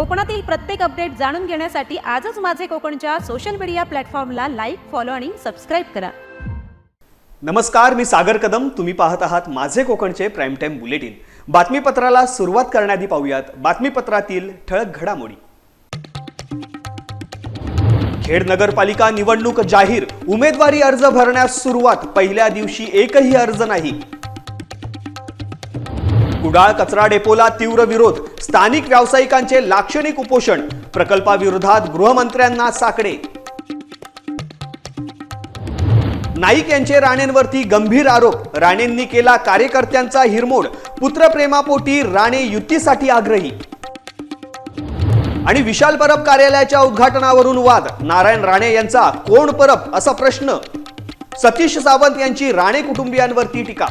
कोकणातील प्रत्येक अपडेट जाणून घेण्यासाठी आजच माझे कोकणच्या सोशल मीडिया प्लॅटफॉर्मला लाईक फॉलो आणि सबस्क्राईब करा. नमस्कार मी सागर कदम. तुम्ही पाहत आहात माझे कोकणचे प्राईम टाईम बुलेटिन बातमीपत्राला सुरुवात करण्याआधी पाहूयात. बातमीपत्रातील ठळक घडामोडी. खेड नगरपालिका निवडणूक जाहीर. उमेदवारी अर्ज भरण्यास सुरुवात. पहिल्या दिवशी एकही अर्ज नाही. कुडाळ कचरा डेपोला तीव्र विरोध स्थानिक व्यावसायिकांचे लाक्षणिक उपोषण प्रकल्पाविरोधात गृहमंत्र्यांना साकडे. नाईक यांचे राणेंवरती गंभीर आरोप राणेंनी केला कार्यकर्त्यांचा हिरमोड पुत्रप्रेमापोटी राणे युतीसाठी आग्रही. आणि विशाल परब कार्यालयाच्या उद्घाटनावरून वाद नारायण राणे यांचा कोण परब असा प्रश्न. सतीश सावंत यांची राणे कुटुंबियांवरती टीका.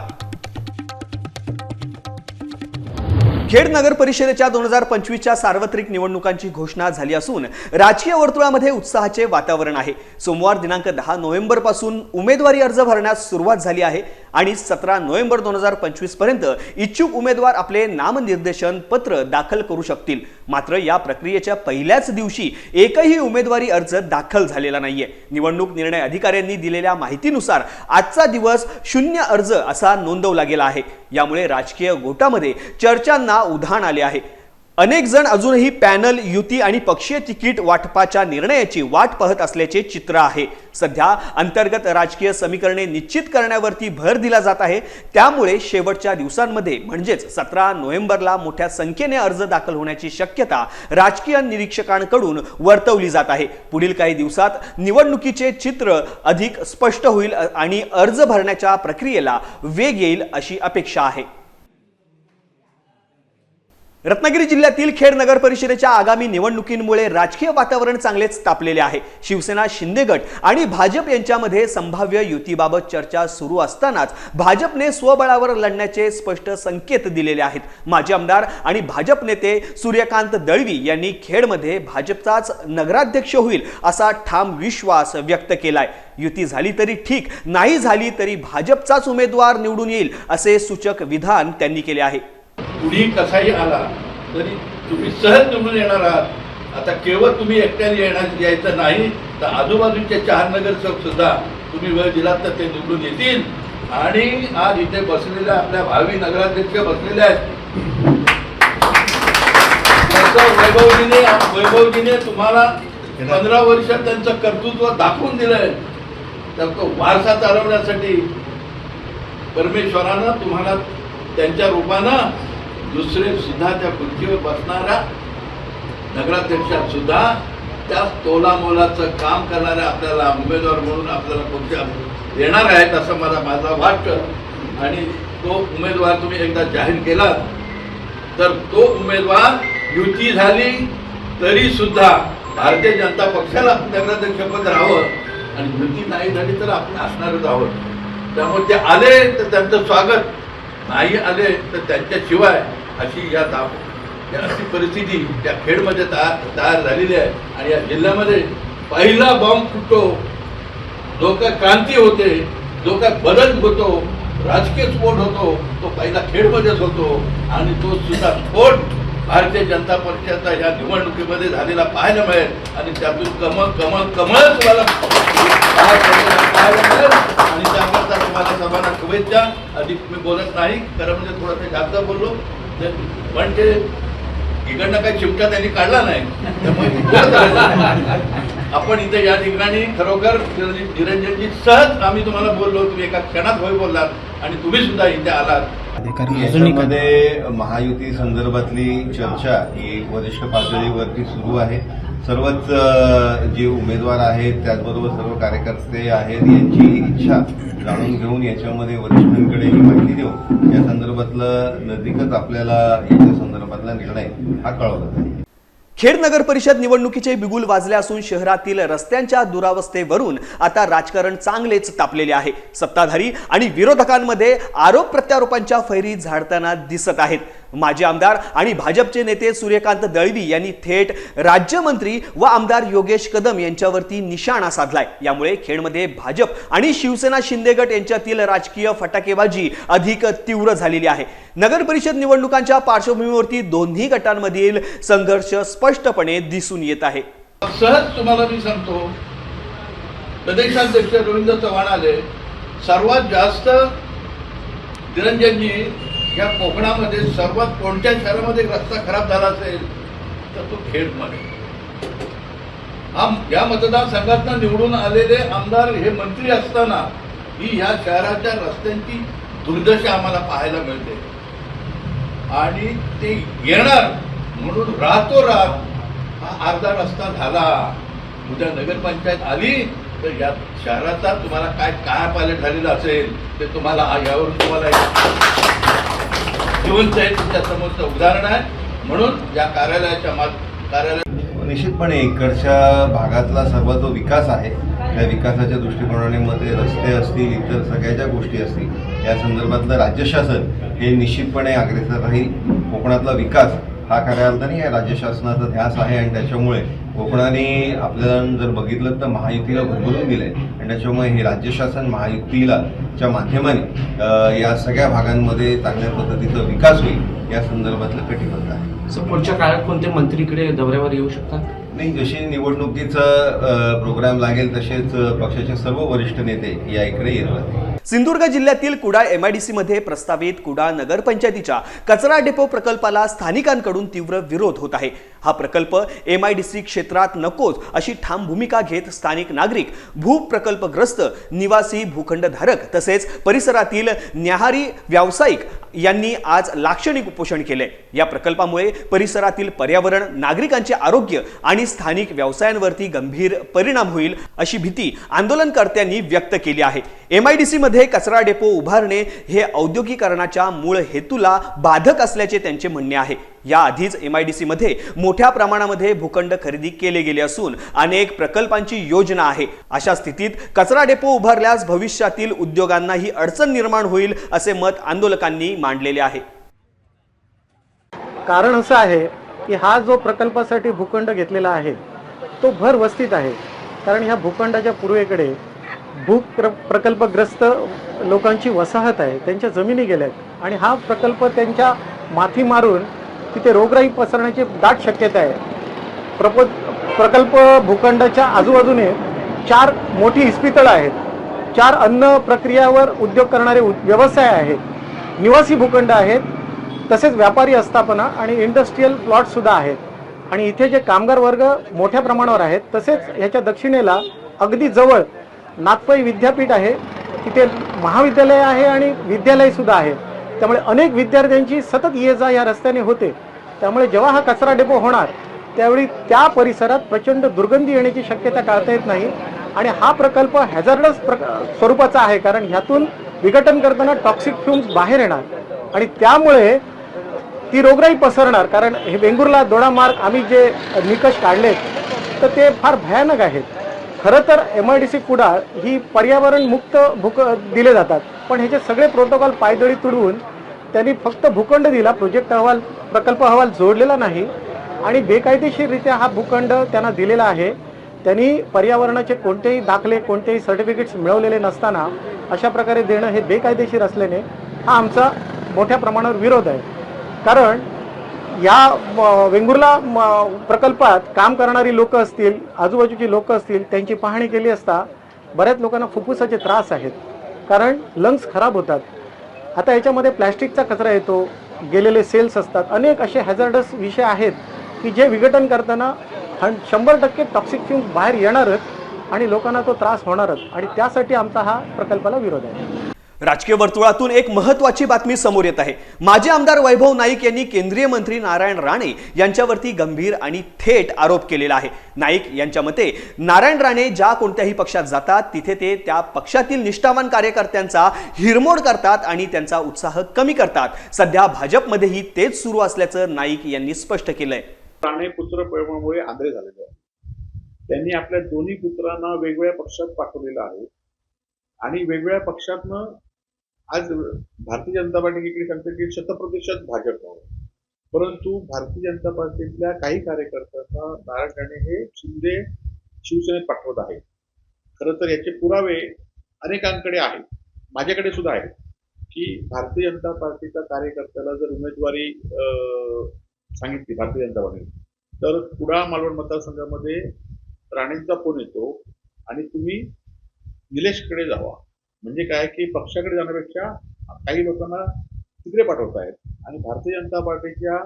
खेड नगर परिषदेच्या दोन हजार पंचवीसच्या सार्वत्रिक निवडणुकांची घोषणा झाली असून राजकीय वर्तुळामध्ये उत्साहाचे वातावरण आहे. सोमवार दिनांक दहा नोव्हेंबरपासून उमेदवारी अर्ज भरण्यास सुरुवात झाली आहे. आणि सतरा नोव्हेंबर दोन हजार पंचवीसपर्यंत इच्छुक उमेदवार आपले नामनिर्देशन पत्र दाखल करू शकतील. मात्र या प्रक्रियेच्या पहिल्याच दिवशी एकही उमेदवारी अर्ज दाखल झालेला नाहीये. निवडणूक निर्णय अधिकाऱ्यांनी दिलेल्या माहितीनुसार आजचा दिवस शून्य अर्ज असा नोंदवला गेला आहे. यामुळे राजकीय गोटामध्ये चर्चांना उधाण आले आहे. अनेक जण अजूनही पॅनल युती आणि पक्षीय तिकीट वाटपाच्या निर्णयाची वाट पाहत असल्याचे चित्र आहे. सध्या अंतर्गत राजकीय समीकरणे निश्चित करण्यावरती भर दिला जात आहे. त्यामुळे शेवटच्या दिवसांमध्ये म्हणजेच सतरा नोव्हेंबरला मोठ्या संख्येने अर्ज दाखल होण्याची शक्यता राजकीय निरीक्षकांकडून वर्तवली जात आहे. पुढील काही दिवसात निवडणुकीचे चित्र अधिक स्पष्ट होईल आणि अर्ज भरण्याच्या प्रक्रियेला वेग येईल अशी अपेक्षा आहे. रत्नागिरी जिल्ह्यातील खेड नगर परिषदेच्या आगामी निवडणुकींमुळे राजकीय वातावरण चांगलेच तापलेले आहे. शिवसेना शिंदे गट आणि भाजप यांच्यामध्ये संभाव्य युतीबाबत चर्चा सुरू असतानाच भाजपने स्वबळावर लढण्याचे स्पष्ट संकेत दिलेले आहेत. माजी आमदार आणि भाजप नेते सूर्यकांत दळवी यांनी खेडमध्ये भाजपचाच नगराध्यक्ष होईल असा ठाम विश्वास व्यक्त केलाय. युती झाली तरी ठीक नाही झाली तरी भाजपचाच उमेदवार निवडून येईल असे सूचक विधान त्यांनी केले आहे. कुणी कसाही आला तरी तुम्ही सहज निवडून येणार आहात. आता केवळ तुम्ही एकट्याने येणार यायचं नाही तर आजूबाजूचे चार नगरसेवक सुद्धा तुम्ही वेळ दिलात तर ते निवडून येतील. आणि आज इथे बसलेल्या आपल्या भावी नगराध्यक्ष बसलेले आहेत. वैभवजीने वैभवजीने तुम्हाला पंधरा वर्षात त्यांचं कर्तृत्व दाखवून दिलंय. तर तो वारसा चालवण्यासाठी परमेश्वरानं तुम्हाला त्यांच्या रूपानं दुसरे सुद्धा त्या खुर्चीवर बसणारा नगराध्यक्षात सुद्धा त्या तोलामोलाचं काम करणाऱ्या आपल्याला उमेदवार म्हणून आपल्याला खुर्च्या देणार आहेत असं मला माझा वाटतं. आणि तो उमेदवार तुम्ही एकदा जाहीर केला तर तो उमेदवार युती झाली तरी सुद्धा भारतीय जनता पक्षाला नगराध्यक्षपद राहावं. आणि युती नाही झाली तर आपण असणारच आहोत. त्यामुळे ते आले तर त्यांचं स्वागत. नाही आले तर त्यांच्याशिवाय अशी या दाब या अशी परिस्थिती त्या खेडमध्ये तयार तयार झालेली आहे. आणि या जिल्ह्यामध्ये पहिला बॉम्ब फुटतो. जो काय क्रांती होते जो काय बदल होतो राजकीय स्फोट होतो तो पहिला खेडमध्येच होतो. आणि तो सुद्धा स्फोट भारतीय जनता पक्षाचा या निवडणुकीमध्ये झालेला पाहायला मिळेल. आणि त्यातून कमळ कमळ कमळ तुम्हाला पाहायला मिळेल आणि त्याकरता तुम्हाला सर्वांना शुभेच्छा. अधिक मी बोलत नाही. खरं म्हणजे थोडंसं जास्त बोललो. पण ते इकडनं काही चिमटा त्यांनी काढला नाही. आपण इथे या ठिकाणी खरोखर निरंजन- निरंजनजी सहज आम्ही तुम्हाला बोललो तुम्ही एका क्षणात होय बोललात आणि तुम्ही सुद्धा इथे आलात. याच्यामध्ये महायुती संदर्भातली चर्चा ही वरिष्ठ पातळीवरती सुरू आहे. सर्वच जे उमेदवार आहेत त्याचबरोबर सर्व कार्यकर्ते आहेत यांची इच्छा जाणून घेऊन याच्यामध्ये वरिष्ठांकडे ही माहिती देऊ. या संदर्भातलं नजीकच आपल्याला याच्या संदर्भातला निर्णय हा कळवला जाईल. खेड नगर परिषद निवडणुकीचे बिगुल वाजले असून शहरातील रस्त्यांच्या दुरावस्थेवरून आता राजकारण चांगलेच तापलेले आहे. सत्ताधारी आणि विरोधकांमध्ये आरोप प्रत्यारोपांच्या फैरी झाडताना दिसत आहेत. माजी आमदार आणि भाजपचे नेते सूर्यकांत दळवी यांनी थेट राज्यमंत्री व आमदार योगेश कदम यांच्यावरती निशाणा साधलाय. यामुळे खेडमध्ये भाजप आणि शिवसेना शिंदे गट यांच्यातील राजकीय फटाकेबाजी अधिक तीव्र झालेली आहे. नगर परिषद निवडणुकांच्या पार्श्वभूमीवरती दोन्ही गटांमधील संघर्ष स्पष्टपणे दिसून येत आहे. सहज तुम्हाला मी सांगतो प्रदेशाध्यक्ष रवींद्र चव्हाण आले. सर्वात जास्त निरंजनजी या कोकणामध्ये सर्वात कोणत्या शहरामध्ये रस्ता खराब झाला असेल तर तो खेडमध्ये हा या मतदारसंघातनं निवडून आलेले आमदार हे मंत्री असताना ही ह्या शहराच्या रस्त्यांची दुर्दशा आम्हाला पाहायला मिळते. आणि ते येणार म्हणून राहतो राहतोरात हा अर्धा रस्ता झाला. उद्या नगरपंचायत आली तर या शहराचा तुम्हाला काय काय पाले झालेलं असेल ते तुम्हाला यावरून तुम्हाला एक जिवंत आहे तुमच्या समोरचं उदाहरण आहे. म्हणून या कार्यालयाच्या मा कार्यालय निश्चितपणे इकडच्या भागातला सर्व जो विकास आहे त्या विकासाच्या दृष्टिकोनाने मध्ये रस्ते असतील इतर सगळ्या ज्या गोष्टी असतील या संदर्भातलं राज्य शासन हे निश्चितपणे अग्रेसर राहील. कोकणातला विकास हा करायला तरी या राज्य शासनाचा ध्यास आहे आणि त्याच्यामुळे कोकणाने आपल्याला जर बघितलं तर महायुतीला भरभरून दिलंय आणि त्याच्यामुळे हे राज्य शासन महायुतीला च्या माध्यमाने या सगळ्या भागांमध्ये चांगल्या पद्धतीचा विकास होईल या संदर्भातलं कटिबद्ध आहे. सर पुढच्या काळात कोणते मंत्री इकडे दौऱ्यावर येऊ शकतात? नाही जशी निवडणुकीचा प्रोग्राम लागेल तसेच पक्षाचे सर्व वरिष्ठ नेते या इकडे येत राहतील सिंधुदुर्ग जिल्ह्यातील कुडाळ एमआयडीसी मध्ये प्रस्तावित कुडाळ नगरपंचायतीच्या कचरा डेपो प्रकल्पाला स्थानिकांकडून तीव्र विरोध होत आहे. हा प्रकल्प एमआयडीसी क्षेत्रात नकोच अशी ठाम भूमिका घेत स्थानिक नागरिक भूप्रकल्पग्रस्त निवासी भूखंडधारक तसेच परिसरातील न्याहारी व्यावसायिक यांनी आज लाक्षणिक उपोषण केले. या प्रकल्पामुळे परिसरातील पर्यावरण नागरिकांचे आरोग्य आणि स्थानिक व्यवसायांवरती गंभीर परिणाम होईल अशी भीती आंदोलनकर्त्यांनी व्यक्त केली आहे. एमआयडीसी मध्ये कचरा डेपो उभारणे हे औद्योगिकरणाच्या मूळ हेतूला बाधक असल्याचे त्यांचे म्हणणे आहे. याआधीच डी सीमध्ये मोठ्या प्रमाणामध्ये भूखंड खरेदी केले गेले असून अनेक प्रकल्पांची योजना आहे. अशा स्थितीत कचरा डेपो उभारल्यास भविष्यातील उद्योगांनाही अडचण निर्माण होईल असे मत आंदोलकांनी मांडलेले आहे. कारण असं आहे की हा जो प्रकल्पासाठी भूखंड घेतलेला आहे तो भर वस्तीत आहे. कारण ह्या भूखंडाच्या पूर्वेकडे भू प्र प्रकल्पग्रस्त लोकांची वसाहत आहे त्यांच्या जमिनी गेल्या आहेत आणि हा प्रकल्प त्यांच्या माथी मारून तिथे रोगराई पसरण्याची दाट शक्यता आहे. प्रपो प्रकल्प भूखंडाच्या आजूबाजूने चार मोठी इस्पितळं आहेत. चार अन्न प्रक्रियावर उद्योग करणारे व्यवसाय आहेत. निवासी भूखंड आहेत तसेच व्यापारी आस्थापना आणि इंडस्ट्रीयल प्लॉटसुद्धा आहेत. आणि इथे जे कामगार वर्ग मोठ्या प्रमाणावर आहेत तसेच ह्याच्या दक्षिणेला अगदी जवळ नागपई विद्यापीठ आहे. तिथे महाविद्यालय आहे आणि विद्यालयसुद्धा आहे. त्यामुळे अनेक विद्यार्थ्यांची सतत ये जा या रस्त्याने होते. त्यामुळे जेव्हा हा कचरा डेपो होणार त्यावेळी त्या परिसरात प्रचंड दुर्गंधी येण्याची शक्यता टाळता येत नाही. आणि हा प्रकल्प हॅझर्डस प्रक स्वरूपाचा आहे कारण ह्यातून विघटन करताना टॉक्सिक फ्युम्स बाहेर येणार. आणि त्यामुळे ती रोगराई पसरणार कारण हे वेंगुर्ला दोडा मार्ग आम्ही जे निकष काढलेत तर ते फार भयानक आहेत. खरं तर M I D C Kudal ही पर्यावरण मुक्त भूक दिले जातात. पण ह्याचे सगळे प्रोटोकॉल पायदळी तुडवून त्यांनी फक्त भूखंड दिला प्रोजेक्ट अहवाल प्रकल्प अहवाल जोडलेला नाही. आणि बेकायदेशीररित्या हा भूखंड त्यांना दिलेला आहे. त्यांनी पर्यावरणाचे कोणतेही दाखले कोणतेही सर्टिफिकेट्स मिळवलेले नसताना अशा प्रकारे देणं हे बेकायदेशीर असल्याने हा आमचा मोठ्या प्रमाणावर विरोध आहे. कारण या म, वेंगुर्ला म, प्रकल्पात काम करणारी लोक असतील आजूबाजूची लोक असतील त्यांची पाहणी केली असता बऱ्याच लोकांना फुफ्फुसाचे त्रास आहेत. कारण लंग्स खराब होतात. आता याच्यामध्ये प्लॅस्टिकचा कचरा येतो गेलेले सेल्स असतात. अनेक असे हॅझार्डस विषय आहेत की जे विघटन करताना हं शंभर टक्के टॉक्सिक फ्यूम बाहेर येणारच आणि लोकांना तो त्रास होणारच. आणि त्यासाठी आमचा हा प्रकल्पाला विरोध आहे. राजकीय वर्तुळातून एक महत्वाची बातमी समोर येत आहे. माजी आमदार वैभव नाईक यांनी केंद्रीय मंत्री नारायण राणे यांच्यावरती गंभीर आणि थेट आरोप केलेला आहे. नाईक यांच्या मते नारायण राणे ज्या कोणत्याही पक्षात जातात तिथे ते त्या पक्षातील निष्ठावान कार्यकर्त्यांचा हिरमोड करतात आणि त्यांचा उत्साह कमी करतात. सध्या भाजपमध्येही तेच सुरू असल्याचं नाईक यांनी स्पष्ट केलंय. राणे पुत्र प्रेमामुळे आंधळे झालेले आहे त्यांनी आपल्या दोन्ही पुत्रांना वेगवेगळ्या पक्षात पाठवलेलं आहे. आणि वेगवेगळ्या पक्षातनं आज भारतीय जनता पार्टी इकडे सांगते की शतप्रतिशत भाजप आहे. परंतु भारतीय जनता पार्टीतल्या काही कार्यकर्त्यांना नारायण राणे हे शिंदे शिवसेनेत पाठवत आहेत. खरं तर याचे पुरावे अनेकांकडे आहेत. माझ्याकडे सुद्धा आहेत. की भारतीय जनता पार्टीच्या कार्यकर्त्याला जर उमेदवारी सांगितली भारतीय जनता पार्टी तर कुडाळ मालवण मतदारसंघामध्ये राणेंचा फोन येतो आणि तुम्ही निलेशकडे जावा. म्हणजे काय की पक्षाकडे जाण्यापेक्षा काही लोकांना तिकडे पाठवतायत. आणि भारतीय जनता पार्टीच्या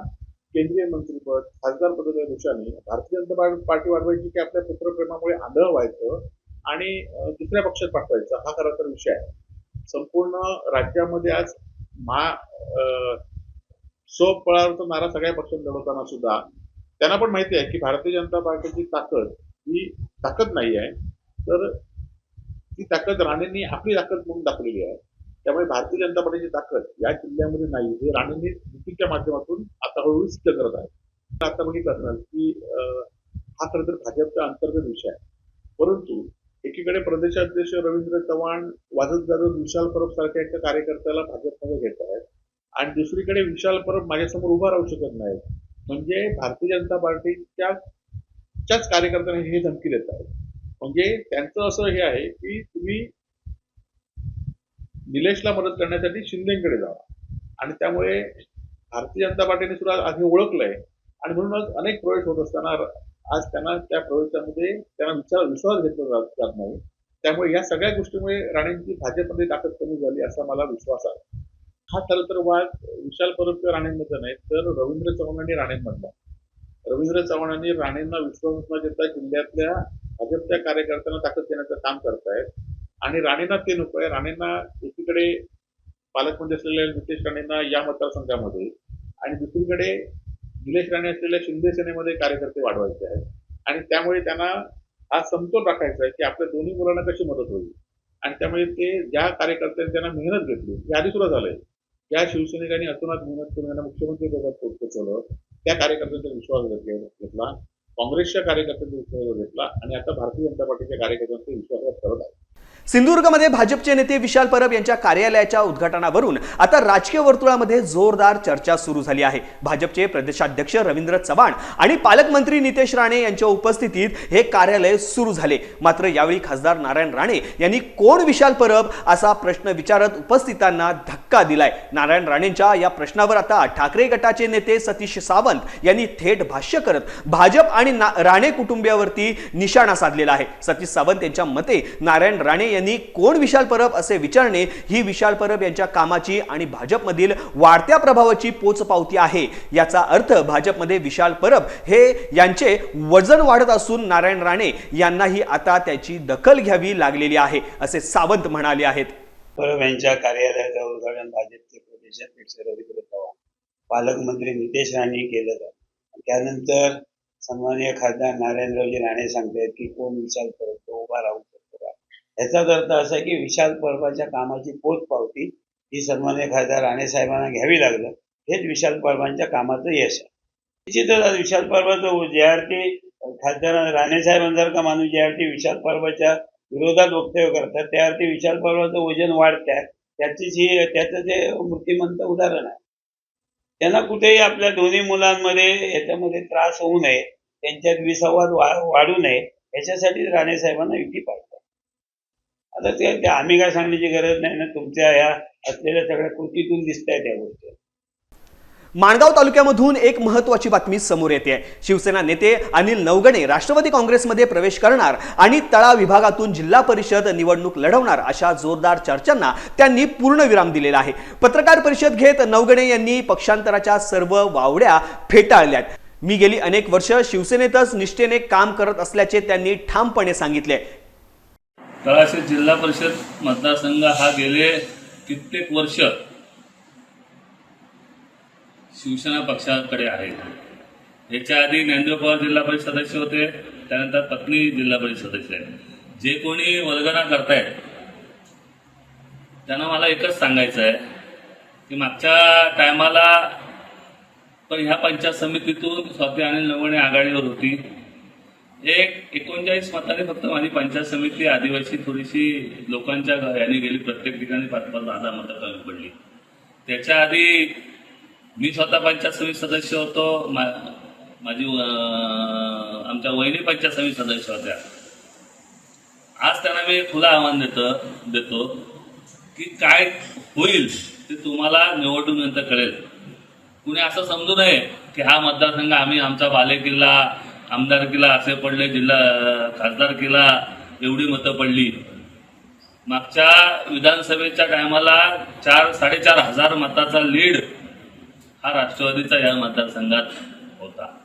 केंद्रीय मंत्रीपद खासदार पदाच्या दृष्टीने भारतीय जनता पार्टी- पार्टी वाढवायची की आपल्या पुत्रप्रेमामुळे आंधळ व्हायचं आणि दुसऱ्या पक्षात पाठवायचं हा खरा तर विषय आहे. संपूर्ण राज्यामध्ये आज महा अं, नारा सगळ्या पक्षात लढवताना सुद्धा त्यांना पण माहिती आहे की भारतीय जनता पार्टीची ताकद ही ताकद नाही आहे तर ती ताकद राणेंनी आपली ताकद म्हणून दाखवलेली आहे. त्यामुळे भारतीय जनता पार्टीची ताकद या जिल्ह्यामध्ये नाही. हे राणेंनी युतीच्या माध्यमातून आता हळूहळू सिद्ध करत आहे. आता बघितलं असणार की हा खरं तर भाजपचा अंतर्गत विषय आहे. परंतु एकीकडे प्रदेशाध्यक्ष रवींद्र चव्हाण वाजत जाधव विशाल परब सारख्या एका कार्यकर्त्याला भाजपमध्ये घेत आहेत. आणि दुसरीकडे विशाल परब माझ्यासमोर उभा राहू शकत नाहीत. म्हणजे भारतीय जनता पार्टीच्या च्याच कार्यकर्त्यांना हे धमकी देत आहेत. म्हणजे त्यांचं असं हे आहे की तुम्ही निलेशला मदत करण्यासाठी शिंदेकडे जावा आणि त्यामुळे भारतीय जनता पार्टीने सुद्धा आधी ओळखलंय. आणि म्हणूनच अनेक प्रवेश होत असताना आज त्यांना त्या प्रवेशामध्ये त्यांना विचार विश्वास घेतला जात जात नाही. त्यामुळे या सगळ्या गोष्टीमुळे राणेंची भाजपमध्ये ताकद कमी झाली असा मला विश्वास आहे. हा खरं तर वाद विशाल परब राणेंमध्ये नाही तर रवींद्र चव्हाण आणि राणेंमधला. रवींद्र चव्हाणांनी राणेंना विश्वास न देता जिल्ह्यातल्या भाजपच्या कार्यकर्त्यांना ताकद देण्याचं काम करतायत. आणि राणेंना ते नको आहे राणेंना एकीकडे पालकमंत्री असलेल्या नितेश राणेंना या मतदारसंघामध्ये आणि दुसरीकडे निलेश राणे असलेल्या शिंदे सेनेमध्ये कार्यकर्ते वाढवायचे आहेत. आणि त्यामुळे त्यांना हा समतोल राखायचा आहे की आपल्या दोन्ही मुलांना कशी मदत होईल. आणि त्यामुळे ते ज्या कार्यकर्त्यांनी त्यांना मेहनत घेतली हे आधी सुद्धा झालंय. ज्या शिवसैनिकांनी अतोनात मेहनत करून त्यांना मुख्यमंत्री पदात पोहोचवलं त्या कार्यकर्त्यांचा विश्वास घेतला घेतला. काँग्रेसच्या कार्यकर्त्यांचा विश्वास घेतला आणि आता भारतीय जनता पार्टीच्या कार्यकर्त्यांचा विश्वास करत आहे. सिंधुदुर्गमध्ये भाजपचे नेते विशाल परब यांच्या कार्यालयाच्या उद्घाटनावरून आता राजकीय वर्तुळामध्ये जोरदार चर्चा सुरू झाली आहे. भाजपचे प्रदेशाध्यक्ष रवींद्र चव्हाण आणि पालकमंत्री नितेश राणे यांच्या उपस्थितीत हे कार्यालय सुरू झाले. मात्र यावेळी खासदार नारायण राणे यांनी कोण विशाल परब असा प्रश्न विचारत उपस्थितांना धक्का दिलाय. नारायण राणेंच्या या प्रश्नावर आता ठाकरे गटाचे नेते सतीश सावंत यांनी थेट भाष्य करत भाजप आणि राणे कुटुंबियावरती निशाणा साधलेला आहे. सतीश सावंत यांच्या मते नारायण राणे यांनी कोण विशाल परब असे विचारणे ही विशाल परब यांच्या कामाची आणि भाजपमधील वाढत्या प्रभावाची पोचपावती आहे. याचा अर्थ भाजपमध्ये विशाल परब हे यांचे वजन वाढत असून नारायण राणे यांनाही आता त्याची दखल घ्यावी लागलेली आहे असे सावंत म्हणाले आहेत. परब यांच्या कार्यालयाचं उद्घाटन भाजपचे प्रदेशाध्यक्ष रवींद्र पवार पालकमंत्री नितेश राणे केलं त्यानंतर सन्माननीय खासदार नारायणरावजी राणे सांगतायत की कोण विशाल परब तो उभा राहू याचाच अर्थ असा की विशाल परबाच्या कामाची पोचपावती ही सन्मान्य खासदार राणे साहेबांना घ्यावी लागलं हेच विशाल परबांच्या कामाचं यश आहे. निश्चितच आज विशाल परबाचं जे आर टी खासदार राणे साहेबांसारखा माणूस जे आर टी विशाल परबाच्या विरोधात वक्तव्य करतात त्या विशाल पर्वाचं वजन वाढत आहे त्याचीच ही त्याचं जे मूर्तिमंत उदाहरण आहे. त्यांना कुठेही आपल्या दोन्ही मुलांमध्ये याच्यामध्ये त्रास होऊ नये त्यांच्यात विसंवाद वा- वाढू नये याच्यासाठी राणे साहेबांना युती पाहिजे. आता ते ते आम्ही काय सांगण्याची गरज नाही ना तुमच्या या असलेल्या सगळ्या कृतीतून दिसत आहे त्या गोष्टी. माणगाव तालुक्यामधून एक महत्वाची बातमी समोर येते. शिवसेना नेते अनिल नवगणे राष्ट्रवादी काँग्रेसमध्ये प्रवेश करणार आणि तळा विभागातून जिल्हा परिषद निवडणूक लढवणार अशा जोरदार चर्चांना त्यांनी पूर्णविराम दिलेला आहे. पत्रकार परिषद घेत नवगणे यांनी पक्षांतराच्या सर्व वावड्या फेटाळल्यात. मी गेली अनेक वर्ष शिवसेनेतच निष्ठेने काम करत असल्याचे त्यांनी ठामपणे सांगितले. तळाशी जिल्हा परिषद मतदारसंघ हा गेले कित्येक वर्ष शिवसेना पक्षाकडे आहे. याच्या आधी ज्ञानदेव पवार जिल्हा परिषद सदस्य होते त्यानंतर पत्नी जिल्हा परिषद सदस्य आहे जे कोणी वर्गना करतायत त्यांना मला एकच सांगायचं आहे की मागच्या टायमाला पण ह्या पंचायत समितीतून स्वाती अनिल नवणे आघाडीवर होती. एक एकोणचाळीस मताने फक्त माझी पंचायत समिती आदिवासी थोडीशी लोकांच्या याने गेली प्रत्येक ठिकाणी पाच पाच दहा दहा मतं कमी पडली. त्याच्या आधी मी स्वतः पंचायत समिती सदस्य होतो मा- माझी आमच्या वहिनी पंचायत समिती सदस्य होत्या. आज त्यांना मी खुला खुलं आव्हान देतो देतो की काय होईल ते तुम्हाला निवडणुकीनंतर कळेल. कुणी असं समजू नये की हा मतदारसंघ आम्ही आमचा बालेकिल्ला आमदारकीला असे पडले जिल्हा खासदारकीला एवढी मतं पडली. मागच्या विधानसभेच्या टायमाला चार साडेचार हजार मताचा लीड हा राष्ट्रवादीचा या मतदारसंघात होता.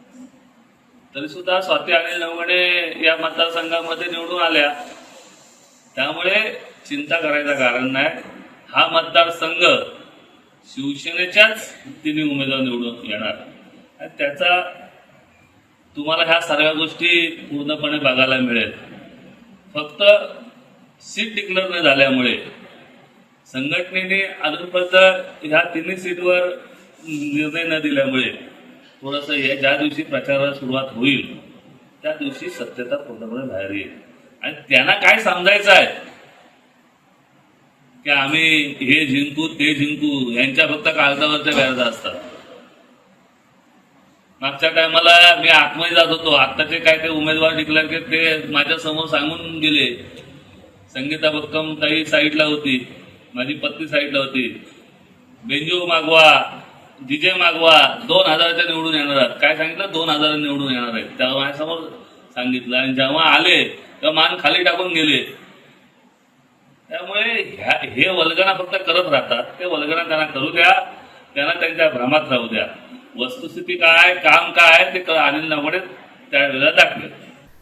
तरी सुद्धा स्वाती अनिल नवगणे या मतदारसंघामध्ये निवडून आल्या. त्यामुळे चिंता करायचं कारण नाही. हा मतदारसंघ शिवसेनेच्याच तिने उमेदवार निवडून येणार. आणि त्याचा तुम्हाला ह्या सर्व गोष्टी पूर्णपणे बघायला मिळेल. फक्त सीट डिक्लेअर न झाल्यामुळे संघटनेने अजूनपर्यंत ह्या तिन्ही सीटवर निर्णय न दिल्यामुळे थोडंसं हे ज्या दिवशी प्रचाराला सुरुवात होईल त्या दिवशी सत्यता पूर्णपणे बाहेर येईल. आणि त्यांना काय समजायचं आहे? की आम्ही हे जिंकू ते जिंकू यांच्या फक्त कागदावरच्या व्याजा असतात. मागच्या टायमाला मी आतमध्ये जात होतो. आत्ताचे काय ते उमेदवार डिक्लेअर केले ते माझ्यासमोर सांगून गेले. संगीता भक्कम ताई साईडला होती. माझी पत्नी साईडला होती. बेंजू मागवा डीजे मागवा दोन हजाराच्या निवडून येणार आहेत. काय सांगितलं? दोन हजार निवडून येणार आहेत. तेव्हा माझ्यासमोर सांगितलं. आणि जेव्हा आले तेव्हा मान खाली टाकून गेले. त्यामुळे ह्या हे वल्गना फक्त करत राहतात. ते वल्गना त्यांना करू द्या. त्यांना त्यांच्या भ्रमात राहू द्या. वस्तुस्थिती काय काम काय ते आनंद अनिल नवडे त्यावेळेला दाखवेल.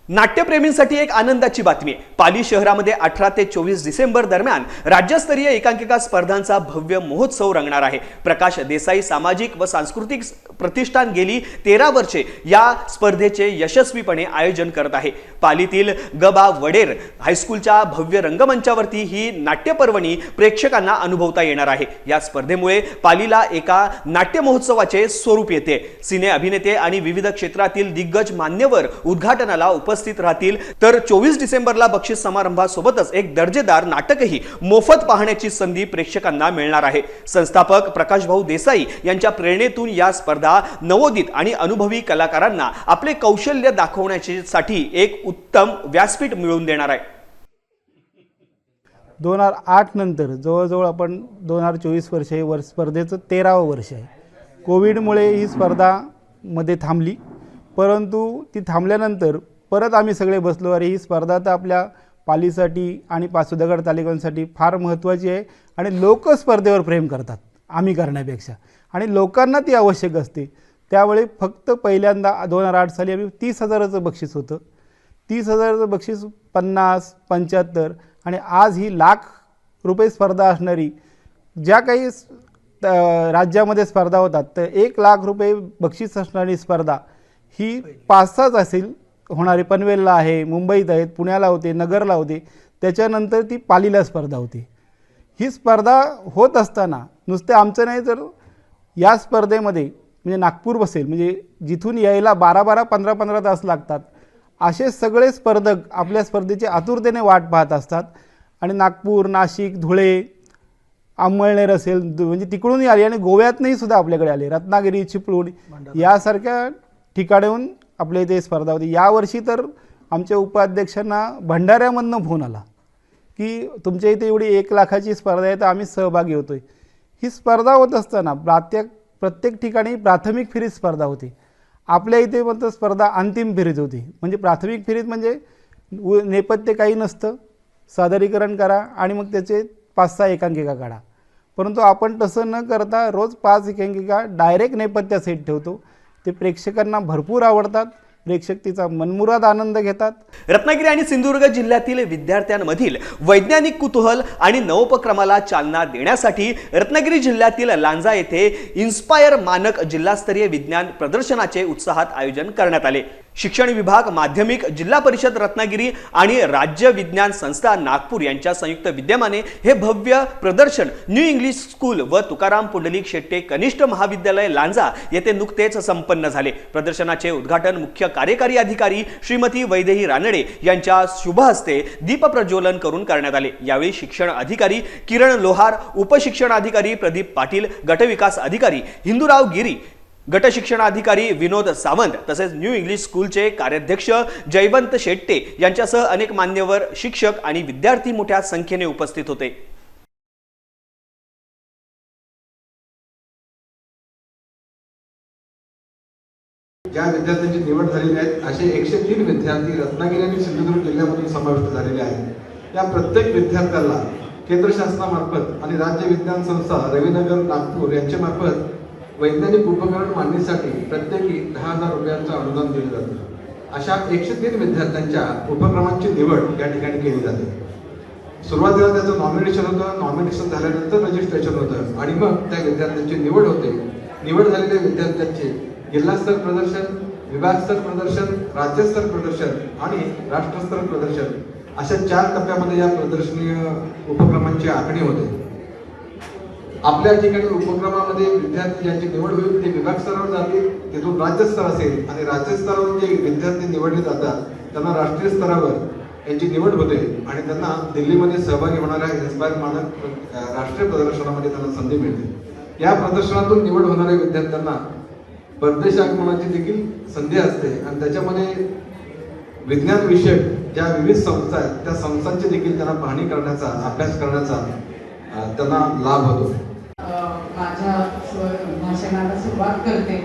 नाट्यप्रेमींसाठी एक आनंदाची बातमी. आहे पाली शहरामध्ये अठरा ते चोवीस डिसेंबर दरम्यान राज्यस्तरीय एकांकिका स्पर्धांचा भव्य महोत्सव रंगणार आहे. प्रकाश देसाई सामाजिक व सांस्कृतिक प्रतिष्ठान गेली तेरा वर्षे या स्पर्धेचे यशस्वीपणे आयोजन करत आहे. पालीतील गबा वडेर हायस्कूलच्या भव्य रंगमंचावरती ही नाट्यपर्वणी प्रेक्षकांना अनुभवता येणार आहे. या स्पर्धेमुळे पालीला एका नाट्य महोत्सवाचे स्वरूप येते. सिने अभिनेते आणि विविध क्षेत्रातील दिग्गज मान्यवर उद्घाटनाला उपस्थित राहतील. तर चोवीस डिसेंबरला बक्षीस समारंभासोबतच एक दर्जेदार नाटकही मोफत पाहण्याची संधी प्रेक्षकांना मिळणार आहे. संस्थापक प्रकाश भाऊ देसाई यांच्या प्रेरणेतून या स्पर्धा नवोदित आणि अनुभवी कलाकारांना आपले कौशल्य दाखवण्यासाठी एक उत्तम व्यासपीठ मिळवून देणार आहे. दोन हजार आठ नंतर जवळजवळ आपण दोन हजार चोवीस वर्ष हे वर्ष स्पर्धेचं तेरावं वर्ष आहे. कोविडमुळे ही स्पर्धा मध्ये थांबली. परंतु ती थांबल्यानंतर परत आम्ही सगळे बसलो. अरे ही स्पर्धा तर आपल्या पालीसाठी आणि पाचोदगड तालुक्यांसाठी फार महत्त्वाची आहे आणि लोक स्पर्धेवर प्रेम करतात आम्ही करण्यापेक्षा. आणि लोकांना ती आवश्यक असते. त्यावेळी फक्त पहिल्यांदा दोन हजार आठ साली आम्ही तीस हजाराचं बक्षीस होतं. तीस हजाराचं बक्षीस पन्नास पंच्याहत्तर आणि आज ही लाख रुपये स्पर्धा असणारी ज्या काही राज्यामध्ये स्पर्धा होतात तर एक लाख रुपये बक्षीस असणारी स्पर्धा ही पाच सहाच असेल. होणारी पनवेलला आहे मुंबईत आहेत पुण्याला होते नगरला होते त्याच्यानंतर ती पालीला स्पर्धा होती. ही स्पर्धा होत असताना नुसते आमचं नाही तर या स्पर्धेमध्ये म्हणजे नागपूर बसेल म्हणजे जिथून यायला बारा बारा पंधरा पंधरा तास लागतात. असे सगळे स्पर्धक आपल्या स्पर्धेची आतुरतेने वाट पाहत असतात. आणि नागपूर नाशिक धुळे अंमळनेर असेल दु- म्हणजे तिकडूनही आले आणि गोव्यातनंही सुद्धा आपल्याकडे आले. रत्नागिरी चिपळूण यासारख्या ठिकाणाहून आपल्या इथे स्पर्धा होती. यावर्षी तर आमच्या उपाध्यक्षांना भंडाऱ्यामधनं फोन आला की तुमच्या इथे एवढी एक लाखाची स्पर्धा आहे तर आम्ही सहभागी होतो आहे ही स्पर्धा होत असताना प्रत्येक प्रत्येक ठिकाणी प्राथमिक फेरीत स्पर्धा होती. आपल्या इथे मात्र स्पर्धा अंतिम फेरीत होती. म्हणजे प्राथमिक फेरीत म्हणजे उ- नेपथ्य काही नसतं. सादरीकरण करा आणि मग त्याचे पाच सहा एकांकिका काढा. परंतु आपण तसं न करता रोज पाच एकांकिका डायरेक्ट नेपथ्य सेट ठेवतो. ते प्रेक्षकांना भरपूर आवडतात. प्रेक्षक तिचा मनमुराद आनंद घेतात. रत्नागिरी आणि सिंधुदुर्ग जिल्ह्यातील विद्यार्थ्यांमधील वैज्ञानिक कुतूहल आणि नवोपक्रमाला चालना देण्यासाठी रत्नागिरी जिल्ह्यातील लांजा येथे इन्स्पायर मानक जिल्हास्तरीय विज्ञान प्रदर्शनाचे उत्साहात आयोजन करण्यात आले. शिक्षण विभाग माध्यमिक जिल्हा परिषद रत्नागिरी आणि राज्य विज्ञान संस्था नागपूर यांच्या संयुक्त विद्यमाने हे भव्य प्रदर्शन न्यू इंग्लिश स्कूल व तुकाराम पुंडलिक शेट्टे कनिष्ठ महाविद्यालय लांजा येथे नुकतेच संपन्न झाले. प्रदर्शनाचे उद्घाटन मुख्य कार्यकारी अधिकारी श्रीमती वैदेही रानडे यांच्या शुभ हस्ते दीपप्रज्वलन करून करण्यात आले. यावेळी शिक्षण अधिकारी किरण लोहार उपशिक्षण अधिकारी प्रदीप पाटील गटविकास अधिकारी हिंदूराव गिरी गट शिक्षणाधिकारी विनोद सावंत तसेच न्यू इंग्लिश स्कूलचे कार्याध्यक्ष जयवंत शेट्टे यांच्यासह अनेक मान्यवर शिक्षक आणि विद्यार्थी मोठ्या संख्येने उपस्थित होते. ज्या विद्यार्थ्यांची निवड झालेली आहेत असे एकशे तीन विद्यार्थी रत्नागिरी आणि सिंधुदुर्ग जिल्ह्यामधून समाविष्ट झालेले आहेत. या प्रत्येक विद्यार्थ्याला केंद्र शासनामार्फत आणि राज्य विज्ञान संस्था रविनगर नागपूर यांच्या मार्फत वैज्ञानिक उपकरण मांडणीसाठी प्रत्येकी दहा हजार रुपयांचं अनुदान दिलं जातं. अशा एकशे तीन विद्यार्थ्यांच्या उपक्रमांची निवड या ठिकाणी केली जाते. सुरुवातीला त्याचं नॉमिनेशन होतं नॉमिनेशन झाल्यानंतर रजिस्ट्रेशन होतं आणि मग त्या विद्यार्थ्यांची निवड होते. निवड झालेल्या विद्यार्थ्यांचे जिल्हास्तर प्रदर्शन विभागस्तर प्रदर्शन राज्यस्तर प्रदर्शन आणि राष्ट्रस्तर प्रदर्शन अशा चार टप्प्यामध्ये या प्रदर्शनीय उपक्रमांची आखणी होते. आपल्या ठिकाणी उपक्रमामध्ये विद्यार्थी ज्यांची निवड होईल ते विभाग स्तरावर जातील तिथून राज्यस्तर असेल आणि राज्यस्तरावर जे विद्यार्थी निवडले जातात त्यांना राष्ट्रीय स्तरावर यांची निवड होते आणि त्यांना दिल्लीमध्ये सहभागी होणाऱ्या इन्स्पायर मानक राष्ट्रीय प्रदर्शनामध्ये त्यांना संधी मिळते. या प्रदर्शनातून निवड होणाऱ्या विद्यार्थ्यांना परदेश आगमनाची देखील संधी असते. आणि त्याच्यामध्ये विज्ञान विषयक ज्या विविध संस्था आहेत त्या संस्थांची देखील त्यांना पाहणी करण्याचा अभ्यास करण्याचा त्यांना लाभ होतो. माझ्या भाषणाला सुरुवात करते.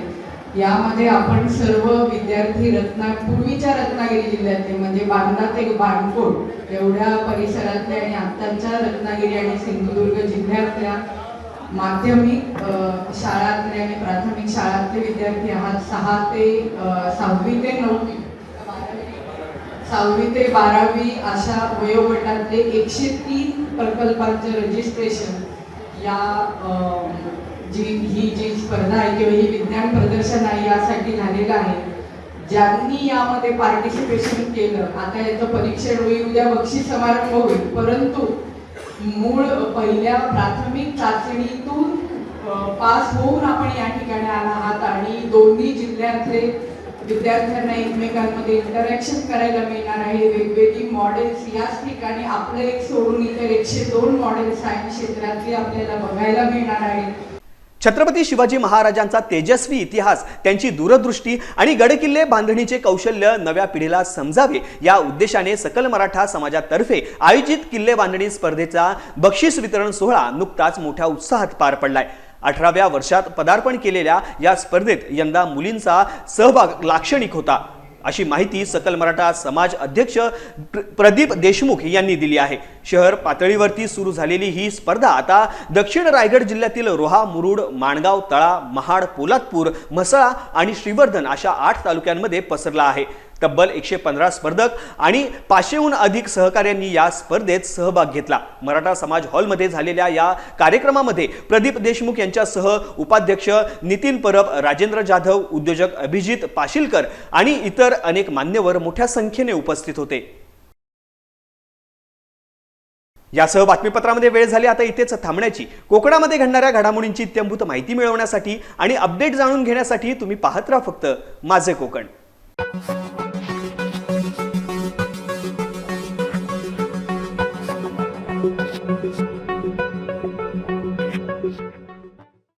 यामध्ये आपण सर्व विद्यार्थी रत्ना पूर्वीच्या रत्नागिरी जिल्ह्यातले म्हणजे बांदा ते बाणकोट एवढ्या परिसरातले आणि आत्ताच्या रत्नागिरी आणि सिंधुदुर्ग जिल्ह्यातल्या माध्यमिक शाळातले आणि प्राथमिक शाळातले विद्यार्थी आहात. सहा ते सहावी ते नववी सहावी ते बारावी अशा वयोगटातले एकशे तीन प्रकल्पांचे रजिस्ट्रेशन या जी ही जी स्पर्धा आहे किंवा ही विज्ञान प्रदर्शन आहे यासाठी झालेलं आहे. ज्यांनी यामध्ये पार्टिसिपेशन केलं आता याचं परीक्षण होईल उद्या बक्षीस समारंभ होईल परंतु मूळ पहिल्या प्राथमिक चाचणीतून पास होऊन आपण या ठिकाणी आला आहात आणि दोन्ही जिल्ह्यातले विद्यार्थ्यांना एकमेकांमध्ये इंटरॅक्शन करायला मिळणार आहे. वेगवेगळी मॉडेल्स याच ठिकाणी आपलं एक सोडून इतर एकशे दोन मॉडेल्स सायन्स क्षेत्रातली आपल्याला बघायला मिळणार आहेत छत्रपती शिवाजी महाराजांचा तेजस्वी इतिहास त्यांची दूरदृष्टी आणि गडकिल्ले बांधणीचे कौशल्य नव्या पिढीला समजावे या उद्देशाने सकल मराठा समाजातर्फे आयोजित किल्ले बांधणी स्पर्धेचा बक्षीस वितरण सोहळा नुकताच मोठ्या उत्साहात पार पडलाय. अठराव्या वर्षात पदार्पण केलेल्या या स्पर्धेत यंदा मुलींचा सहभाग लाक्षणिक होता. अशी माहिती सकल मराठा समाज अध्यक्ष प्र- प्रदीप देशमुख यांनी दिली आहे. शहर पातळीवरती सुरू झालेली ही स्पर्धा आता दक्षिण रायगड जिल्ह्यातील रोहा मुरुड माणगाव तळा महाड पोलादपूर म्हसळा आणि श्रीवर्धन अशा आठ तालुक्यांमध्ये पसरला आहे. तब्बल एकशे पंधरा स्पर्धक आणि पाचशेहून अधिक सहकाऱ्यांनी या स्पर्धेत सहभाग घेतला. मराठा समाज हॉलमध्ये झालेल्या या कार्यक्रमामध्ये प्रदीप देशमुख यांच्यासह उपाध्यक्ष नितीन परब राजेंद्र जाधव उद्योजक अभिजित पाशीलकर आणि इतर अनेक मान्यवर मोठ्या संख्येने उपस्थित होते. यासह बातमीपत्रामध्ये वेळ झाली. आता इथेच थांबण्याची. कोकणामध्ये घडणाऱ्या घडामोडींची इत्यंभूत माहिती मिळवण्यासाठी आणि अपडेट जाणून घेण्यासाठी तुम्ही पाहत राहा फक्त माझे कोकण.